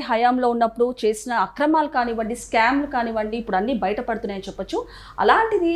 గారి హయాంలో ఉన్నప్పుడు చేసిన అక్రమాలు కానివ్వండి స్కామ్లు కానివ్వండి ఇప్పుడు అన్నీ బయటపడుతున్నాయని చెప్పొచ్చు. అలాంటిది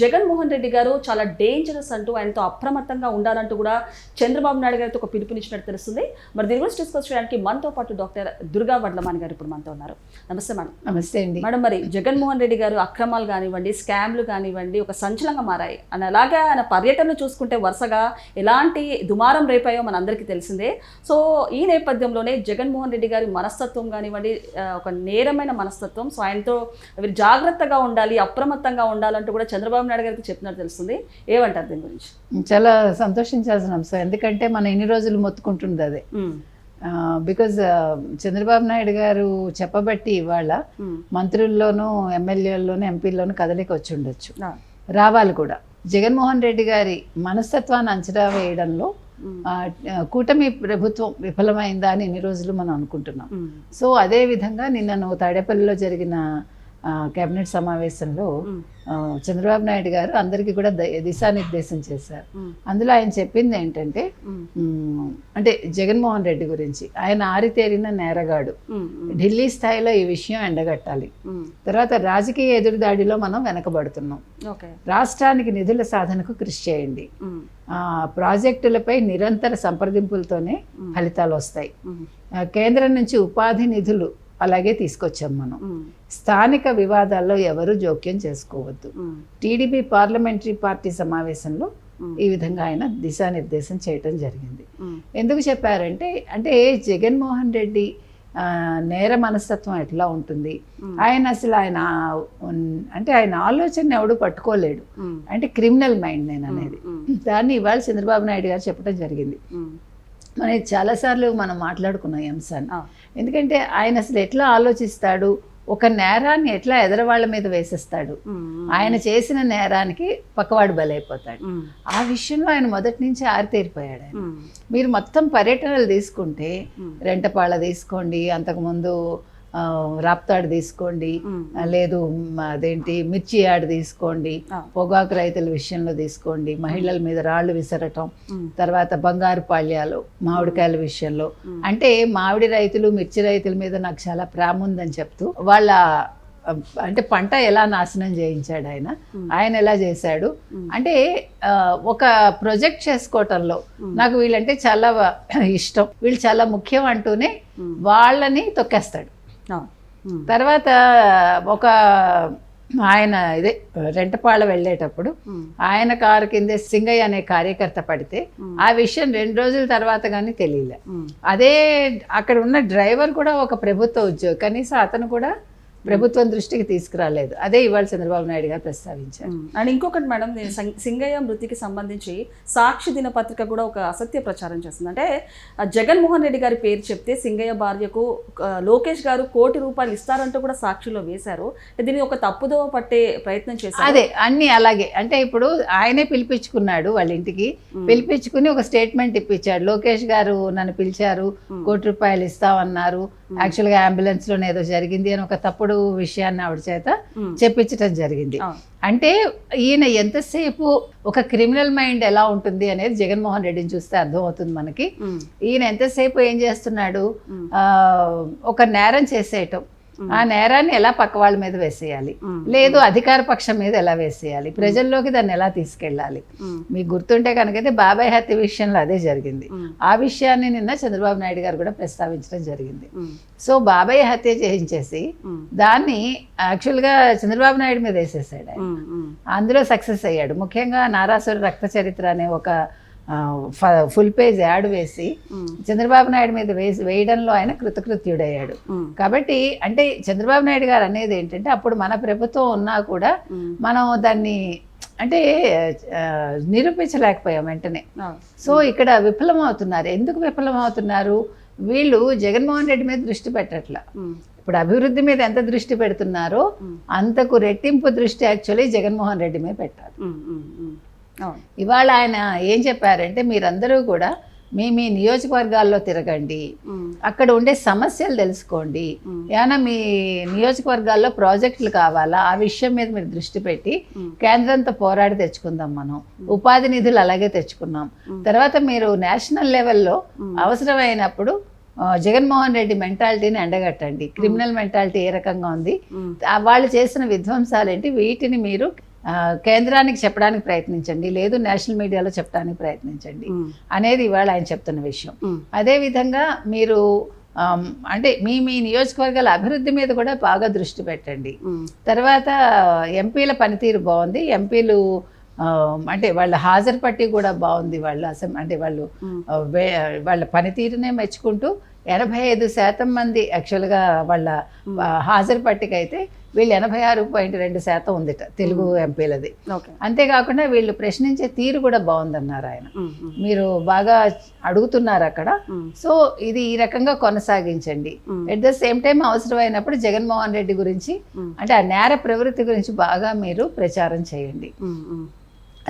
జగన్మోహన్ రెడ్డి గారు చాలా డేంజరస్ అంటూ ఆయనతో అప్రమత్తంగా ఉండాలంటూ కూడా చంద్రబాబు నాయుడు గారితో ఒక పిలుపునిచ్చినట్టు తెలుస్తుంది. మరి దీని గురించి డిస్కస్ చేయడానికి మనతో పాటు డాక్టర్ దుర్గా వడ్లమాని గారు ఇప్పుడు మనతో ఉన్నారు. నమస్తే మేడం. నమస్తే అండి. మేడం మరి జగన్మోహన్ రెడ్డి గారు అక్రమాలు కానివ్వండి స్కామ్లు కానివ్వండి ఒక సంచలనంగా మారాయి. అని అలాగే ఆయన పర్యటనలు చూసుకుంటే వరుసగా ఎలాంటి దుమారం రేపాయో మన అందరికీ తెలిసిందే. సో ఈ నేపథ్యంలోనే జగన్మోహన్ రెడ్డి గారి మనస్తత్వం కానివ్వండి ఒక నేరమైన మనస్తత్వం. సో ఆయనతో వీరు జాగ్రత్తగా ఉండాలి అప్రమత్తంగా ఉండాలంటూ కూడా చంద్రబాబు నాయుడు గారికి చెప్పినట్టు తెలుస్తుంది. ఏమంటారు దీని గురించి? చాలా సంతోషించాల్సిన అంశం. ఎందుకంటే మనం ఇన్ని రోజులు మొత్తుకుంటుంది అదే. బికాజ్ చంద్రబాబు నాయుడు గారు చెప్పబట్టి ఇవాళ మంత్రుల్లోనూ ఎమ్మెల్యేల్లోనూ ఎంపీల్లోనూ కదలిక వచ్చి ఉండొచ్చు. రావాలి కూడా. జగన్మోహన్ రెడ్డి గారి మనస్తత్వాన్ని అంచనా వేయడంలో కూటమి ప్రభుత్వం విఫలమైందా అని ఇన్ని రోజులు మనం అనుకుంటున్నాం. సో అదే విధంగా నిన్న నువ్వు తాడేపల్లిలో జరిగిన కేబినెట్ సమావేశంలో చంద్రబాబు నాయుడు గారు అందరికీ కూడా దిశానిర్దేశం చేశారు. అందులో ఆయన చెప్పింది ఏంటంటే అంటే జగన్మోహన్ రెడ్డి గురించి ఆయన ఆరితేరిన నేరగాడు. ఢిల్లీ స్థాయిలో ఈ విషయం ఎండగట్టాలి. తర్వాత రాజకీయ ఎదురుదాడిలో మనం వెనకబడుతున్నాం. రాష్ట్రానికి నిధుల సాధనకు కృషి చేయండి. ప్రాజెక్టులపై నిరంతర సంప్రదింపులతోనే ఫలితాలు వస్తాయి. కేంద్రం నుంచి ఉపాధి నిధులు అలాగే తీసుకొచ్చాం మనం. స్థానిక వివాదాల్లో ఎవరు జోక్యం చేసుకోవద్దు. టీడీపీ పార్లమెంటరీ పార్టీ సమావేశంలో ఈ విధంగా ఆయన దిశానిర్దేశం చేయటం జరిగింది. ఎందుకు చెప్పారంటే అంటే జగన్మోహన్ రెడ్డి నేర మనస్తత్వం ఎట్లా ఉంటుంది? ఆయన అసలు ఆయన అంటే ఆయన ఆలోచన ఎవడు పట్టుకోలేడు. అంటే క్రిమినల్ మైండ్ నేను అనేది. దాన్ని ఇవాళ చంద్రబాబు నాయుడు గారు చెప్పడం జరిగింది. మన చాలాసార్లు మనం మాట్లాడుకున్నాం ఈ అంశాన్ని. ఎందుకంటే ఆయన అసలు ఎట్లా ఆలోచిస్తాడు? ఒక నేరాన్ని ఎట్లా ఎదరవాళ్ళ మీద వేసేస్తాడు? ఆయన చేసిన నేరానికి పక్కవాడు బలైపోతాడు. ఆ విషయంలో ఆయన మొదటి నుంచి ఆరితేరిపోయాడు ఆయన. మీరు మొత్తం పర్యటనలు తీసుకుంటే రెంటపాళ్ళ తీసుకోండి అంతకుముందు రాప్తాడు తీసుకోండి లేదు అదేంటి మిర్చి యాడ్ తీసుకోండి. పొగాకు రైతుల విషయంలో తీసుకోండి మహిళల మీద రాళ్ళు విసరటం తర్వాత బంగారు పాళ్యాలు మామిడికాయల విషయంలో. అంటే మామిడి రైతులు మిర్చి రైతుల మీద నాకు చాలా ప్రేమ ఉందని చెప్తూ వాళ్ళ అంటే పంట ఎలా నాశనం చేయించాడు ఆయన. ఆయన ఎలా చేశాడు. అంటే ఒక ప్రొజెక్ట్ చేసుకోవటంలో. నాకు వీళ్ళంటే చాలా ఇష్టం వీళ్ళు చాలా ముఖ్యం అంటూనే. వాళ్ళని తొక్కేస్తాడు తర్వాత ఒక ఆయన ఇదే రెంటపాళ్ళ వెళ్ళేటప్పుడు ఆయన కారు కిందే సింగయ్య అనే కార్యకర్త పడితే. ఆ విషయం రెండు రోజుల తర్వాత కానీ తెలియలే. అదే అక్కడ ఉన్న డ్రైవర్ కూడా ఒక ప్రభుత్వ ఉద్యోగి కనీసం అతను కూడా ప్రభుత్వం దృష్టికి తీసుకురాలేదు. అదే ఇవాళ చంద్రబాబు నాయుడు గారు ప్రస్తావించారు. అండ్ ఇంకొకటి మేడం నేను సింగయ్య మృతికి సంబంధించి సాక్షి దినపత్రిక కూడా ఒక అసత్య ప్రచారం చేస్తుంది. అంటే జగన్మోహన్ రెడ్డి గారి పేరు చెప్తే సింగయ్య భార్యకు లోకేష్ గారు కోటి రూపాయలు ఇస్తారంటూ కూడా సాక్షిలో వేశారు. దీన్ని ఒక తప్పుదోవ పట్టే ప్రయత్నం చేశారు. అదే అన్ని అలాగే. అంటే ఇప్పుడు ఆయనే పిలిపించుకున్నాడు వాళ్ళ ఇంటికి. పిలిపించుకుని ఒక స్టేట్మెంట్ ఇప్పించాడు. లోకేష్ గారు నన్ను పిలిచారు కోటి రూపాయలు ఇస్తామన్నారు. యాక్చువల్గా అంబులెన్స్లోనే ఏదో జరిగింది అని ఒక తప్పుడు విషయాన్ని ఆవిడ చేత ఉమ్, చెప్పించడం జరిగింది. అంటే ఈయన ఎంతసేపు ఒక క్రిమినల్ మైండ్ ఎలా ఉంటుంది అనేది జగన్మోహన్ రెడ్డిని చూస్తే అర్థమవుతుంది మనకి. ఉమ్, ఈయన ఎంతసేపు ఏం చేస్తున్నాడు? ఒక నేరం చేసేయటం. ఆ నేరాన్ని ఎలా పక్క వాళ్ళ మీద వేసేయాలి? లేదు అధికార పక్షం మీద ఎలా వేసేయాలి? ప్రజల్లోకి దాన్ని ఎలా తీసుకెళ్ళాలి? మీకు గుర్తుంటే కనుకైతే బాబాయ్ హత్య విషయంలో అదే జరిగింది. ఆ విషయాన్ని నిన్న చంద్రబాబు నాయుడు గారు కూడా ప్రస్తావించడం జరిగింది. సో బాబాయ్ హత్య చేయించేసి దాన్ని యాక్చువల్గా చంద్రబాబు నాయుడు మీద వేసేసాడు అందులో సక్సెస్ అయ్యాడు. ముఖ్యంగా నారాసుర రక్త చరిత్ర అనే ఒక ఫుల్ పేజ్ యాడ్ వేసి చంద్రబాబు నాయుడు మీద వేసి వేయడంలో ఆయన కృతకృత్యుడయ్యాడు. కాబట్టి అంటే చంద్రబాబు నాయుడు గారు అనేది ఏంటంటే అప్పుడు మన ప్రభుత్వం ఉన్నా కూడా మనం దాన్ని అంటే నిరూపించలేకపోయాం వెంటనే. సో ఇక్కడ విఫలమవుతున్నారు. ఎందుకు విఫలమవుతున్నారు? వీళ్ళు జగన్మోహన్ రెడ్డి మీద దృష్టి పెట్టట్ల. ఇప్పుడు అభివృద్ధి మీద ఎంత దృష్టి పెడుతున్నారో అంతకు రెట్టింపు దృష్టి యాక్చువల్లీ జగన్మోహన్ రెడ్డి మీద పెట్టాలి. ఇవాళ ఆయన ఏం చెప్పారంటే మీరందరూ కూడా మీ మీ నియోజకవర్గాల్లో తిరగండి. అక్కడ ఉండే సమస్యలు తెలుసుకోండి. ఏమైనా మీ నియోజకవర్గాల్లో ప్రాజెక్టులు కావాలా? ఆ విషయం మీద మీరు దృష్టి పెట్టి కేంద్రంతో పోరాడి తెచ్చుకుందాం మనం. ఉపాధి నిధులు అలాగే తెచ్చుకున్నాం. తర్వాత మీరు నేషనల్ లెవెల్లో. అవసరమైనప్పుడు జగన్మోహన్ రెడ్డి మెంటాలిటీని ఎండగట్టండి. క్రిమినల్ మెంటాలిటీ ఏ రకంగా ఉంది? వాళ్ళు చేసిన విధ్వంసాలు ఏంటి వీటిని మీరు కేంద్రానికి చెప్పడానికి ప్రయత్నించండి లేదు నేషనల్ మీడియాలో చెప్పడానికి ప్రయత్నించండి. అనేది ఇవాళ ఆయన చెప్తున్న విషయం. అదేవిధంగా మీరు అంటే మీ మీ నియోజకవర్గాల అభివృద్ధి మీద కూడా బాగా దృష్టి పెట్టండి. తర్వాత ఎంపీల పనితీరు బాగుంది ఎంపీలు అంటే వాళ్ళ హాజరు పట్టి కూడా బాగుంది వాళ్ళ అసెం అంటే వాళ్ళు వాళ్ళ పనితీరునే మెచ్చుకుంటూ ఎనభై ఐదు శాతం మంది యాక్చువల్గా వాళ్ళ హాజరు పట్టిక అయితే వీళ్ళు ఎనభై ఆరు పాయింట్ రెండు శాతం ఉందిట తెలుగు ఎంపీలది అంతేకాకుండా వీళ్ళు ప్రశ్నించే తీరు కూడా బాగుందన్నారు ఆయన. మీరు బాగా అడుగుతున్నారు అక్కడ. సో ఇది ఈ రకంగా కొనసాగించండి. ఎట్ ద సేమ్ టైం అవసరమైనప్పుడు జగన్మోహన్ రెడ్డి గురించి. అంటే ఆ నేర ప్రవృత్తి గురించి బాగా మీరు ప్రచారం చేయండి.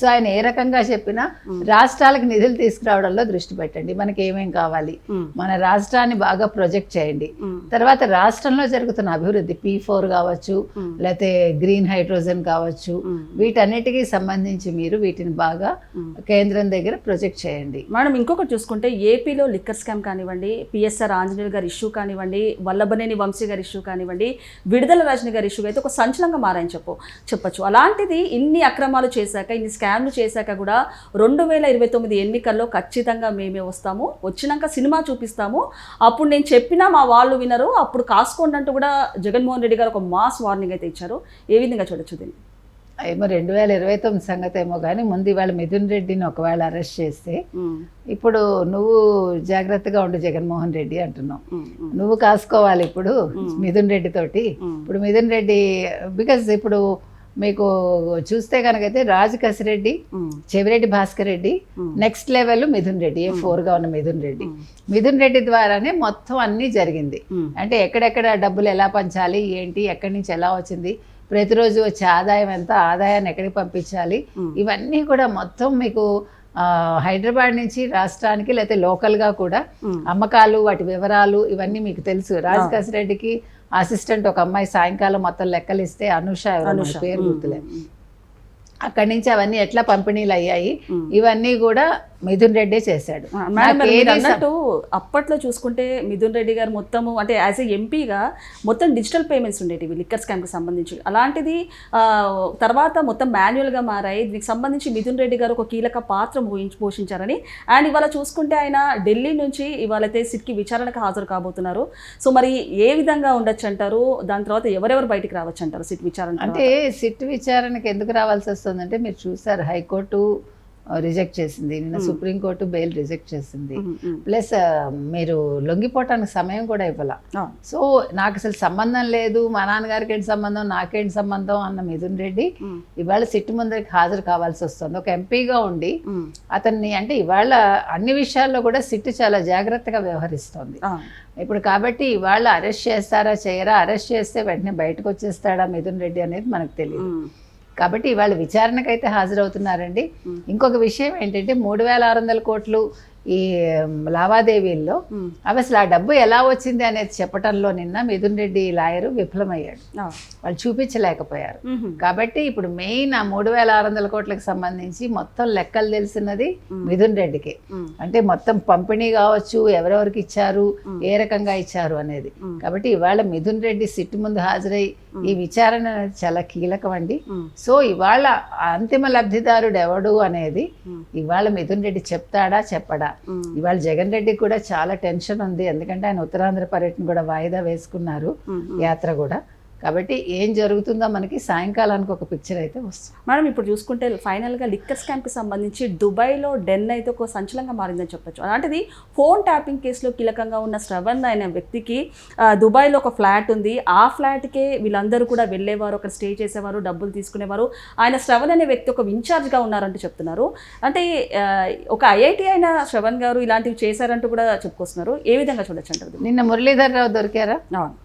సో ఆయన ఏ రకంగా చెప్పినా రాష్ట్రాలకు నిధులు తీసుకురావడంలో దృష్టి పెట్టండి మనకి ఏమేం కావాలి. మన రాష్ట్రాన్ని బాగా ప్రొజెక్ట్ చేయండి. తర్వాత రాష్ట్రంలో జరుగుతున్న అభివృద్ధి పీ ఫోర్ కావచ్చు. లేకపోతే గ్రీన్ హైడ్రోజన్ కావచ్చు. వీటన్నిటికీ సంబంధించి మీరు వీటిని బాగా. కేంద్రం దగ్గర ప్రొజెక్ట్ చేయండి మేడం ఇంకొకటి చూసుకుంటే ఏపీలో లిక్కర్ స్కామ్ కానివ్వండి పిఎస్ఆర్ ఆంజనేయులు గారి ఇష్యూ కానివ్వండి వల్లభనేని వంశీ గారి ఇష్యూ కానివ్వండి విడుదల రజని గారి ఇష్యూ అయితే ఒక సంచలనంగా మారాయని చెప్పు చెప్పొచ్చు అలాంటిది ఇన్ని అక్రమాలు చేశాక ఇన్ని స్కామ్లు చేశాక కూడా రెండు వేల ఇరవై తొమ్మిది ఎన్నికల్లో ఖచ్చితంగా మేమే వస్తాము. వచ్చినాక సినిమా చూపిస్తాము. అప్పుడు నేను చెప్పినా మా వాళ్ళు వినరు. అప్పుడు కాసుకోండి అంటూ కూడా జగన్మోహన్ రెడ్డి గారు ఒక మాస్ వార్నింగ్ అయితే ఇచ్చారు. ఏ విధంగా చూడొచ్చు దీన్ని? ఏమో రెండు వేల ఇరవై తొమ్మిది సంగతి ఏమో కానీ ముందు ఇవాళ మిథున్ రెడ్డిని ఒకవేళ అరెస్ట్ చేస్తే ఇప్పుడు నువ్వు జాగ్రత్తగా ఉండు జగన్మోహన్ రెడ్డి అంటున్నావు. నువ్వు కాసుకోవాలి ఇప్పుడు మిథున్ రెడ్డి తోటి. ఇప్పుడు మిథున్ రెడ్డి బికాజ్ ఇప్పుడు మీకు చూస్తే కనుకైతే Raju Kasireddy Chevireddy Bhaskar Reddy. Next level Mithun Reddy A ఫోర్గా ఉన్న మిథున్ రెడ్డి. మిథున్ రెడ్డి ద్వారానే మొత్తం అన్నీ జరిగింది. అంటే ఎక్కడెక్కడ డబ్బులు ఎలా పంచాలి ఏంటి ఎక్కడి నుంచి ఎలా వచ్చింది ప్రతిరోజు వచ్చే ఆదాయం ఎంత ఆదాయాన్ని ఎక్కడికి పంపించాలి. ఇవన్నీ కూడా మొత్తం మీకు హైదరాబాద్ నుంచి రాష్ట్రానికి లేకపోతే లోకల్గా కూడా అమ్మకాలు వాటి వివరాలు ఇవన్నీ మీకు తెలుసు. రాజ్ రెడ్డికి అసిస్టెంట్ ఒక అమ్మాయి సాయంకాలం మొత్తం లెక్కలు ఇస్తే అనుష ఎవరో పేరు గుర్తులే. అక్కడి నుంచి అవన్నీ ఎట్లా పంపిణీలు అయ్యాయి. ఇవన్నీ కూడా మిథున్ రెడ్డే చేశాడు. అన్నట్టు అప్పట్లో చూసుకుంటే మిథున్ రెడ్డి గారు మొత్తము అంటే యాజ్ ఎ ఎంపీగా మొత్తం డిజిటల్ పేమెంట్స్ ఉండేటివి లిక్కర్ స్కామ్కి సంబంధించి. అలాంటిది తర్వాత మొత్తం మాన్యువల్గా మారాయి. దీనికి సంబంధించి మిథున్ రెడ్డి గారు ఒక కీలక పాత్ర పోషించ- పోషించారని. అండ్ ఇవాళ చూసుకుంటే ఆయన ఢిల్లీ నుంచి ఇవాళైతే సిట్కి విచారణకు హాజరు కాబోతున్నారు. సో మరి ఏ విధంగా ఉండొచ్చు అంటారు దాని తర్వాత ఎవరెవరు బయటికి రావచ్చు అంటారు సిట్ విచారణ అంటే సిట్ విచారణకు ఎందుకు రావాల్సి వస్తుందంటే మీరు చూసారు హైకోర్టు రిజెక్ట్ చేసింది. నిన్న సుప్రీంకోర్టు బెయిల్ రిజెక్ట్ చేసింది. ప్లస్ మీరు లొంగిపోవటానికి సమయం కూడా ఇవ్వాల. సో నాకు అసలు సంబంధం లేదు. మా నాన్నగారికి ఏంటి సంబంధం? నాకేంటి సంబంధం? అన్న మిథున్ రెడ్డి ఇవాళ సిట్టు ముందరికి హాజరు కావాల్సి వస్తుంది. ఒక ఎంపీగా ఉండి అతన్ని అంటే ఇవాళ అన్ని విషయాల్లో కూడా సిట్టు చాలా జాగ్రత్తగా వ్యవహరిస్తోంది. ఇప్పుడు కాబట్టి ఇవాళ అరెస్ట్ చేస్తారా చేయరా? అరెస్ట్ చేస్తే వెంటనే బయటకు వచ్చేస్తాడా మిథున్ రెడ్డి అనేది మనకు తెలియదు కాబట్టి ఇవాళ విచారణకైతే హాజరవుతున్నారండి. ఇంకొక విషయం ఏంటంటే మూడు వేల ఆరు వందల కోట్లు ఈ లావాదేవీల్లో అవి అసలు ఆ డబ్బు ఎలా వచ్చింది అనేది చెప్పటంలో నిన్న మిథున్ రెడ్డి లాయరు విఫలమయ్యాడు. వాళ్ళు చూపించలేకపోయారు. కాబట్టి ఇప్పుడు మెయిన్ ఆ మూడు వేల ఆరు వందల కోట్లకు సంబంధించి మొత్తం లెక్కలు తెలిసినది మిథున్ రెడ్డికి అంటే మొత్తం పంపిణీ కావచ్చు ఎవరెవరికి ఇచ్చారు ఏ రకంగా ఇచ్చారు అనేది. కాబట్టి ఇవాళ మిథున్ రెడ్డి సిట్టు ముందు హాజరై ఈ విచారణ అనేది చాలా కీలకం అండి. సో ఇవాళ అంతిమ లబ్ధిదారుడు ఎవడు అనేది ఇవాళ మిథున్ రెడ్డి చెప్తాడా చెప్పడా? ఇవాళ జగన్ రెడ్డి కూడా చాలా టెన్షన్ ఉంది. ఎందుకంటే ఆయన ఉత్తరాంధ్ర పర్యటన కూడా వాయిదా వేసుకున్నారు యాత్ర కూడా. కాబట్టి ఏం జరుగుతుందో మనకి సాయంకాలానికి ఒక పిక్చర్ అయితే వస్తుంది. మేడం ఇప్పుడు చూసుకుంటే ఫైనల్గా లిక్కర్ స్కామ్కి సంబంధించి దుబాయ్లో డెన్ అయితే ఒక సంచలనంగా మారిందని చెప్పొచ్చు. అలాంటిది ఫోన్ ట్యాపింగ్ కేసులో కీలకంగా ఉన్న శ్రవణ్ అనే వ్యక్తికి దుబాయ్లో ఒక ఫ్లాట్ ఉంది. ఆ ఫ్లాట్కే వీళ్ళందరూ కూడా వెళ్ళేవారు అక్కడ స్టే చేసేవారు డబ్బులు తీసుకునేవారు. ఆయన శ్రవణ్ అనే వ్యక్తి ఒక ఇన్ఛార్జ్గా ఉన్నారంటూ చెప్తున్నారు. అంటే ఒక ఐఐటి అయిన శ్రవణ్ గారు ఇలాంటివి చేశారంటూ కూడా చెప్పుకొస్తున్నారు. ఏ విధంగా చూడొచ్చు అంటారు? నిన్న మురళీధర్ రావు దొరికారా? అవును.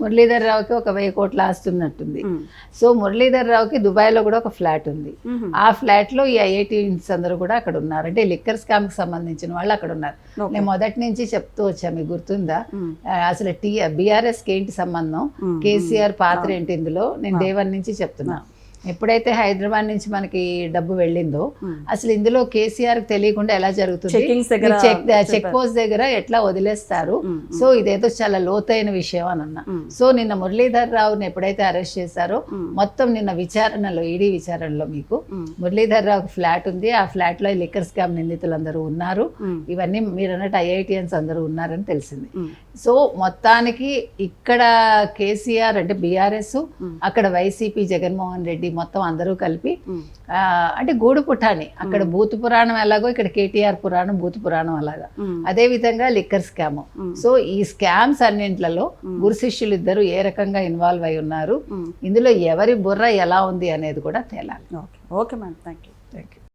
మురళీధర్ రావుకి ఒక వెయ్యి కోట్లు ఆస్తున్నట్టుంది. ఉమ్. సో మురళీధర్ రావుకి దుబాయ్లో కూడా ఒక ఫ్లాట్ ఉంది. ఆ ఫ్లాట్లో ఈ ఐఐటీన్స్ అందరూ కూడా అక్కడ ఉన్నారు. అంటే లిక్కర్ స్కామ్కి సంబంధించిన వాళ్ళు అక్కడ ఉన్నారు. నేను మొదటి నుంచి చెప్తూ వచ్చా మీకు గుర్తుందా? అసలు టీ బీఆర్ఎస్కి ఏంటి సంబంధం. కేసీఆర్ పాత్ర ఏంటి ఇందులో? నేను వన్ నుంచి చెప్తున్నా. ఎప్పుడైతే హైదరాబాద్ నుంచి మనకి డబ్బు వెళ్ళిందో. అసలు ఇందులో కేసీఆర్ తెలియకుండా ఎలా జరుగుతుంది చెక్. పోస్ట్ దగ్గర ఎట్లా వదిలేస్తారు. సో ఇదేదో చాలా లోతైన విషయం అని అన్నా. సో నిన్న మురళీధర్ రావుని ఎప్పుడైతే అరెస్ట్ చేశారో. మొత్తం నిన్న విచారణలో ఈడీ విచారణలో మీకు. మురళీధర్ రావు ఫ్లాట్ ఉంది ఆ ఫ్లాట్లో లిక్కర్ స్కామ్ నిందితులందరూ ఉన్నారు. ఇవన్నీ మీరు అన్నట్టు ఐఐటిఎన్స్ అందరూ ఉన్నారని తెలిసింది. సో మొత్తానికి ఇక్కడ కేసీఆర్ అంటే బీఆర్ఎస్. అక్కడ వైసీపీ జగన్మోహన్ రెడ్డి మొత్తం అందరూ కలిపి అంటే గూడు పుఠాని. అక్కడ భూత పురాణం ఎలాగో ఇక్కడ కేటీఆర్ పురాణం భూత పురాణం అలాగా. అదే విధంగా లిక్కర్ స్కామ్. సో ఈ స్కామ్స్ అన్నింట్లలో గురు శిష్యులు ఇద్దరు ఏ రకంగా ఇన్వాల్వ్ అయి ఉన్నారు. ఇందులో ఎవరి బుర్ర ఎలా ఉంది అనేది కూడా తేలాలి. Okay. Okay madam thank you thank you